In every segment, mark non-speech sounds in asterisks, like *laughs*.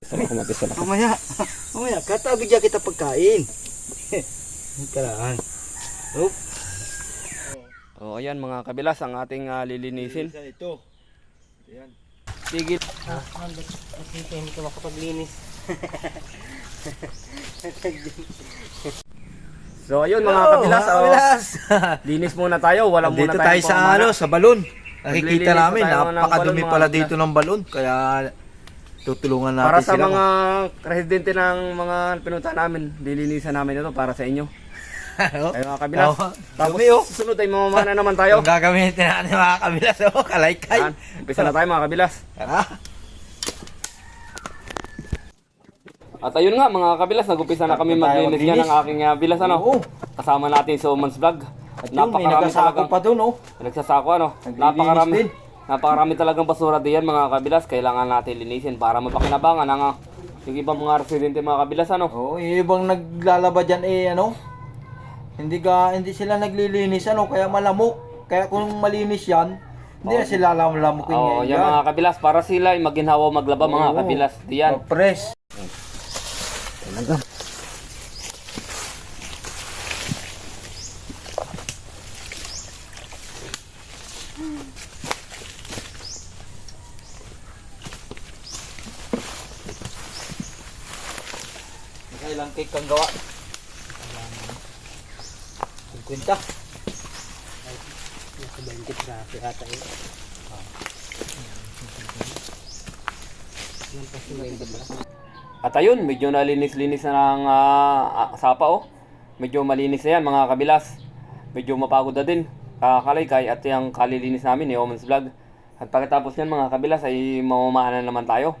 Sama ko mag-isa na. Mamaya, mamaya, katabigyan kita pagkain. *laughs* Kalaan. Oh, O ayan mga kabilas ang ating ah, lilinisin. isa ito. Ayan. Tigil. Ah, kasi hindi ka makapaglinis. *laughs* So ayun mga Oh, kabilas. mga oh, kabilas. *laughs* Linis muna tayo. Wala muna Dito tayong tayo sa ano, sa balon. Nakikita namin, tayo napakadumi pala dito ng balon. Kaya tutulungan natin Para sa sila. mga residente ng mga pinunta namin, lilinisan namin ito para sa inyo. *laughs* Oh, Ay mga kabilas. Tama. Tapos Dumi, oh. susunod ay mamamana naman tayo. Ang gagamitin natin mga kabilas, oh, kalaykay. Yan. Umpisa na tayo mga kabilas. Tara. At ayun nga mga kabilas, nag-umpisa na kami Tayo maglinis maglinis. ng aking uh, bilas ano. Oo. Kasama natin sa Oman's Vlog. At yun, may Napakarami nagasako talagang pa doon, oh. nagsasako ano. Naglilinis din. Napakarami talagang basura diyan mga kabilas. Kailangan natin linisin para mapakinabangan ang ah, yung ibang mga residente mga kabilas ano. Oo, yung ibang naglalaba dyan eh, ano, hindi ka, hindi sila naglilinis, ano, kaya malamok. Kaya kung malinis yan, hindi na sila lamlamukin Oo, ngayon yan mga kabilas para sila ay maginhawa maglaba mga Oo. kabilas diyan. Press. Ilang cake kang gawa? 50. Nasa 20 grabe ata yun. At ayun, medyo nalinis-linis na ng ah, ah, sapa oh. Medyo malinis na yan mga kabilas. Medyo mapagod na din. Kakalaykay at yung kalilinis namin ni Oman's Vlog. At pagkatapos yan mga kabilas ay mamamahanan naman tayo.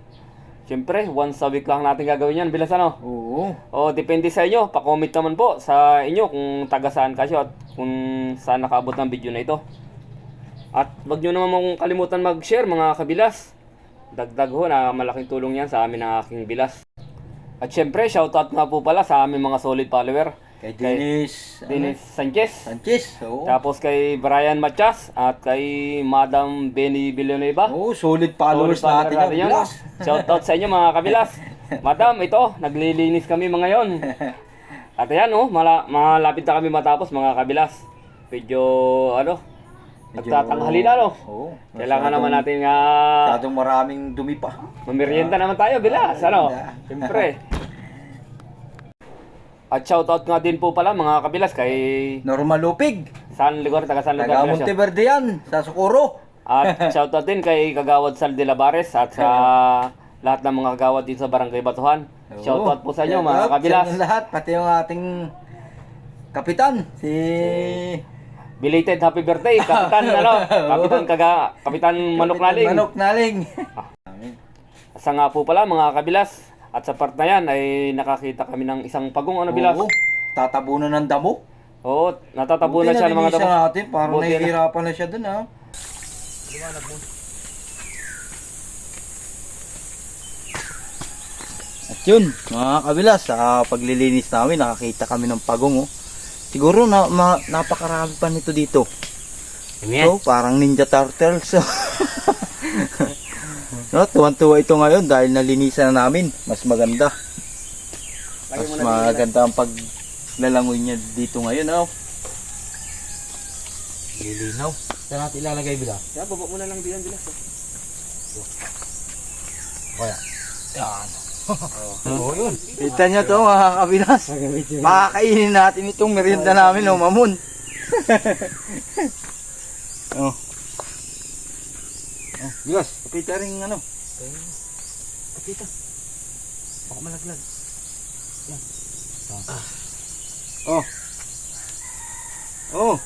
Siyempre, once a week lang natin gagawin yan. Bilas ano? Oo. O, depende sa inyo. Pa-comment naman po sa inyo kung taga saan kayo at kung saan nakaabot ng video na ito. At wag nyo naman mong kalimutan mag-share mga kabilas. Dagdag ho na malaking tulong yan sa amin ng aking bilas. At syempre, shoutout nga po pala sa aming mga solid follower. Kay Dennis, ano? Dennis Sanchez. Sanchez. Oo. Tapos kay Brian Machas at kay Madam Benny Villanueva. Oo, solid followers Solid natin follower yan. Bilas. Shoutout sa inyo mga kabilas. *laughs* Madam, ito, naglilinis kami mga yon. *laughs* At ayan, oh, mala malapit na kami matapos mga kabilas. Medyo, ano, nagtatanghali na, no? Oo. Kailangan naman natin nga Masyadong maraming dumi pa. mamerienda naman tayo, bilas, ano? Siyempre. *laughs* At shoutout nga din po pala mga kabilas kay Normal Lupig. saan lugar, taga saan lugar Taga pala siya? Monteverde yan, sa Socorro. At *laughs* shoutout din kay Kagawad Sal de la Bares at sa lahat ng mga kagawad dito sa Barangay Batuhan. Shoutout po sa inyo mga Shoutout kabilas. Sa inyo lahat, pati yung ating kapitan, si... Belated happy birthday, Kapitan *laughs* ano, Kapitan Kaga, Kapitan Manok Naling. Manok Naling. Sa nga po pala mga kabilas, at sa part na yan ay nakakita kami ng isang pagong ano bilas. Oo, tatabunan ng damo. Oo, natatabunan siya ng mga Buti damo. nalinisan natin, parang Buti na. nahihirapan na siya dun ha. At yun, mga kabilas, sa paglilinis namin, nakakita kami ng pagong. Oh. Siguro na, ma, napakarami pa nito dito. So, parang Ninja Turtles. *laughs* no, tuwan-tuwa ito ngayon dahil nalinisan na namin. Mas maganda. Mas maganda ang paglalangoy niya dito ngayon. Oh. Lilinaw. Saan natin ilalagay bila? Kaya baba mo na lang diyan bilas. Kaya. Yan. *laughs* Oo, yun. Kita niyo to mga kabilas. Makakainin natin itong merienda namin, *laughs* *laughs* oh, mamon. oh. Bilas. Kapita rin ano. Kapita. Baka malaglag. Oh. Oh.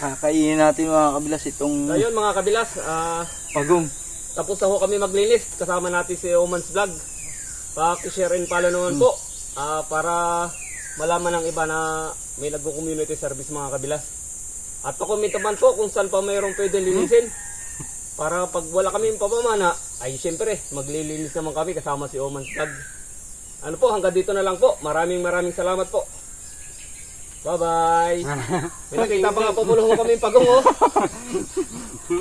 Kakainin natin mga kabilas itong So yun mga kabilas, ah, pagong. tapos na ho kami maglinis. Kasama natin si Oman's Vlog. Paki-share and follow naman po. ah, para malaman ng iba na may nagko-community service mga kabilas. At pa-comment naman po kung saan pa mayroong pwede linisin. Para pag wala kami pamamana, ay siyempre, maglilinis naman kami kasama si Oman's Vlog. Ano po, hanggang dito na lang po. Maraming maraming salamat po. Bye-bye. *laughs* May nakita pa nga po kami pagong oh. *laughs*